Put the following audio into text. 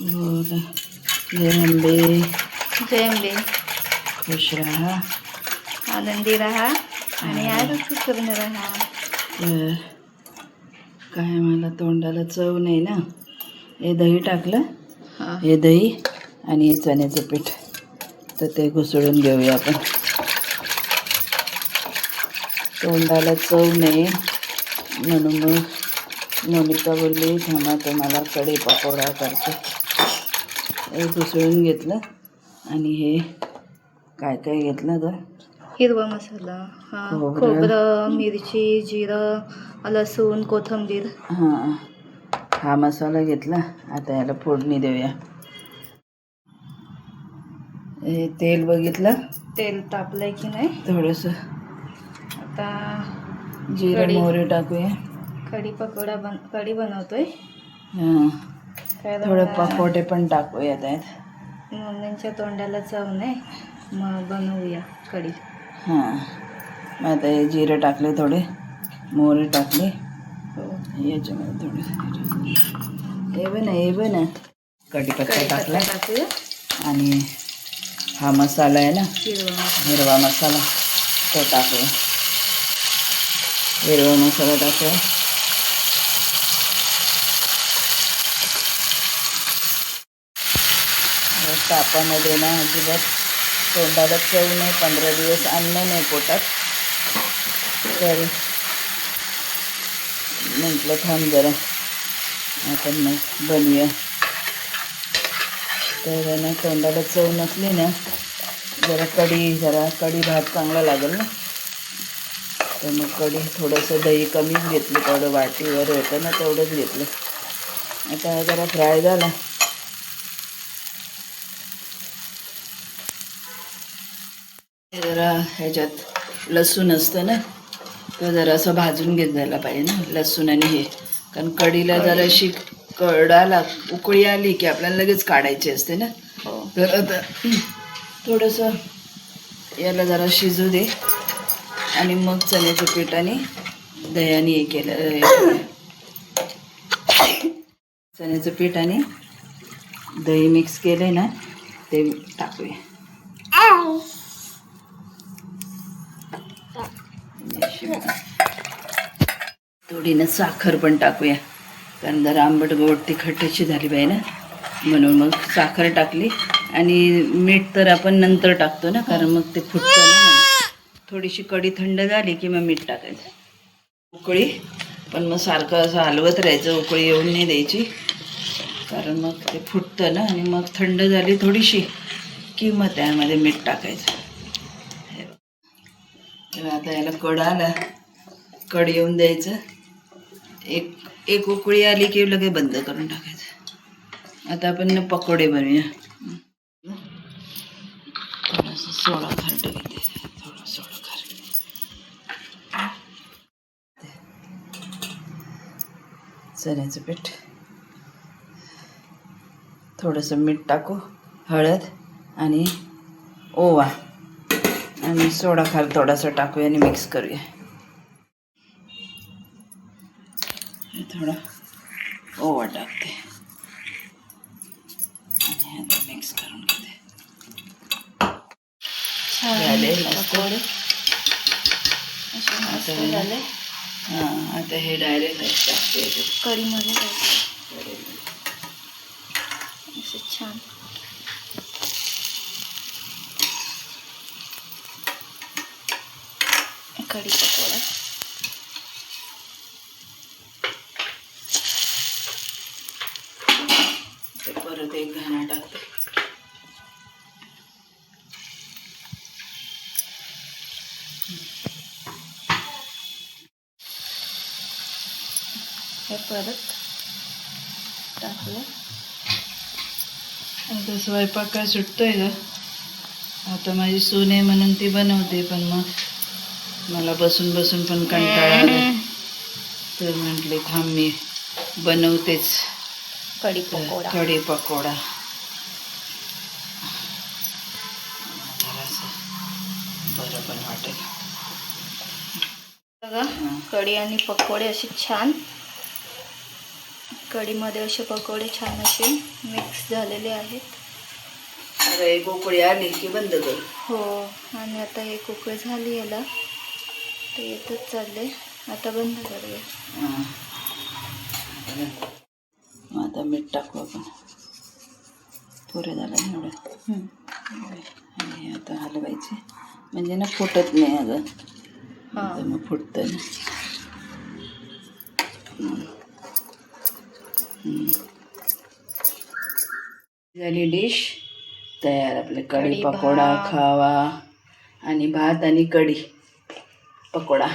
बोला जय अंबे जय अंबे खुश राहा। आनंदी राहा आणि आरोग्य करून राहा। तर काय मला तोंडाला चव नाही ना? हे दही टाकलं हा. दही आणि हे चण्याचं पीठ. तर ते घुसळून घेऊया आपण. तोंडाला चव नाही. म्हणून मग मोनिका बोलली थांबा तुम्हाला कढी पकोडा करते. हे घुसळून घेतलं आणि हे काय काय घेतलं ग? हिरवा मसाला हा खोबरं. खोबरं मिरची जिरं लसूण कोथिंबीर. हां हा मसाला घेतला. आता याला फोडणी देऊया. हे तेल बघितलं? तेल तापलंय की नाही? थोडंसं. आता जिरं कढी. मोहरी टाकूया. कढी पकोडा बन कढी बनवतोय. हां. थोडं पकोडे पण टाकूया त्यात मम्मींच्या तोंडाला चव नाही. मग बनवूया कढी. हां. मग आता हे जिरं टाकले थोडे. मोहरी टाकली. हो. याच्यामध्ये थोडं हे बन हे बन. कढीपत्ता टाकला टाकूया. आणि हा मसाला आहे ना? हिरवा मसाला. हिरवा मसाला. तो टाकूया. हिरवा मसाला टाकूया. दिवस तापामध्ये ना अजिबात तोंडाला चव नाही पंधरा दिवस अन्न नाही पोटात. तर म्हटलं थांब जरा आपण मग बनवूया तर ना तोंडाला चव नसली ना जरा कढी जरा कढी भात चांगला लागेल ना. तर मग कढी थोडंसं दही कमीच घेतलं तेवढं वाटीवर होतं ना तेवढंच घेतलं. आता जरा फ्राय झाला. जरा ह्याच्यात लसूण असतं ना तो जरा असं भाजून घेत जायला पाहिजे ना लसूण आणि हे. कारण कढीला जराशी कडाला उकळी आली की आपल्याला लगेच काढायची असते ना. हो. तर आता थोडंसं याला जरा शिजू दे. आणि मग चण्याचं पीठ आणि दह्याने हे केलं हे. चण्याचं पीठ आणि दही मिक्स केले ना ते टाकूया. थोडीनं साखर पण टाकूया. कारण जरा आंबट गोड तिखटाची झाली पाहिजे ना. म्हणून मग साखर टाकली. आणि मीठ तर आपण नंतर टाकतो ना कारण मग ते फुटतं ना थोडीशी कडी थंड झाली की मग मीठ टाकायचं. उकळी. पण मग सारखं असं हलवत राहायचं उकळी येऊन नाही द्यायची. कारण मग ते फुटतं ना आणि मग थंड झाली थोडीशी की मग त्यामध्ये मीठ टाकायचं. तेव्हा आता याला कड आला. कड येऊन द्यायचं. एक एक उकळी आली की लगे बंद करून टाकायचं. आता आपण पकोडे बनवूया. थोडासा सोडा खार थोडं सोडा खार चण्याचं पीठ. थोडंसं मीठ टाकू. हळद आणि ओवा. आणि सोडा खार थोडासा टाकूया आणि मिक्स करूया. थोडा ओवा टाकते. आणि आता मिक्स करून घेते. झाले आता हे- डायरेक्ट टाकते. कढीमध्ये टाकले असे छान कढी पकोडा. ते परत एक घाणा टाकते. हे परत टाकलं. आता स्वयंपाक काय सुटतोय ग? आता माझी सून आहे म्हणून ती बनवते पण मग मला बसून बसून पण कंटाळा आला. तर म्हटले थांब मी बनवतेच कढी पकोडा. कढी पकोडा. जरासं बरं पण वाटेल. बघा कढी आणि पकोडे असे छान. कढीमध्ये असे पकोडे छान असे मिक्स झालेले आहेत. आता एक उकळी आली की बंद कर. हो आणि आता एक उकळी झाली याला. ते येतच चालले आता बंद करूया. हां. मग आता मीठ टाकू आपण. पुरे झालं एवढं. आणि हे आता हलवायचे. म्हणजे ना फुटत नाही अगं हा. मग फुटतं. झाली डिश. तयार. आपले कढी पकोडा. खावा. आणि भात आणि कढी. पकोडा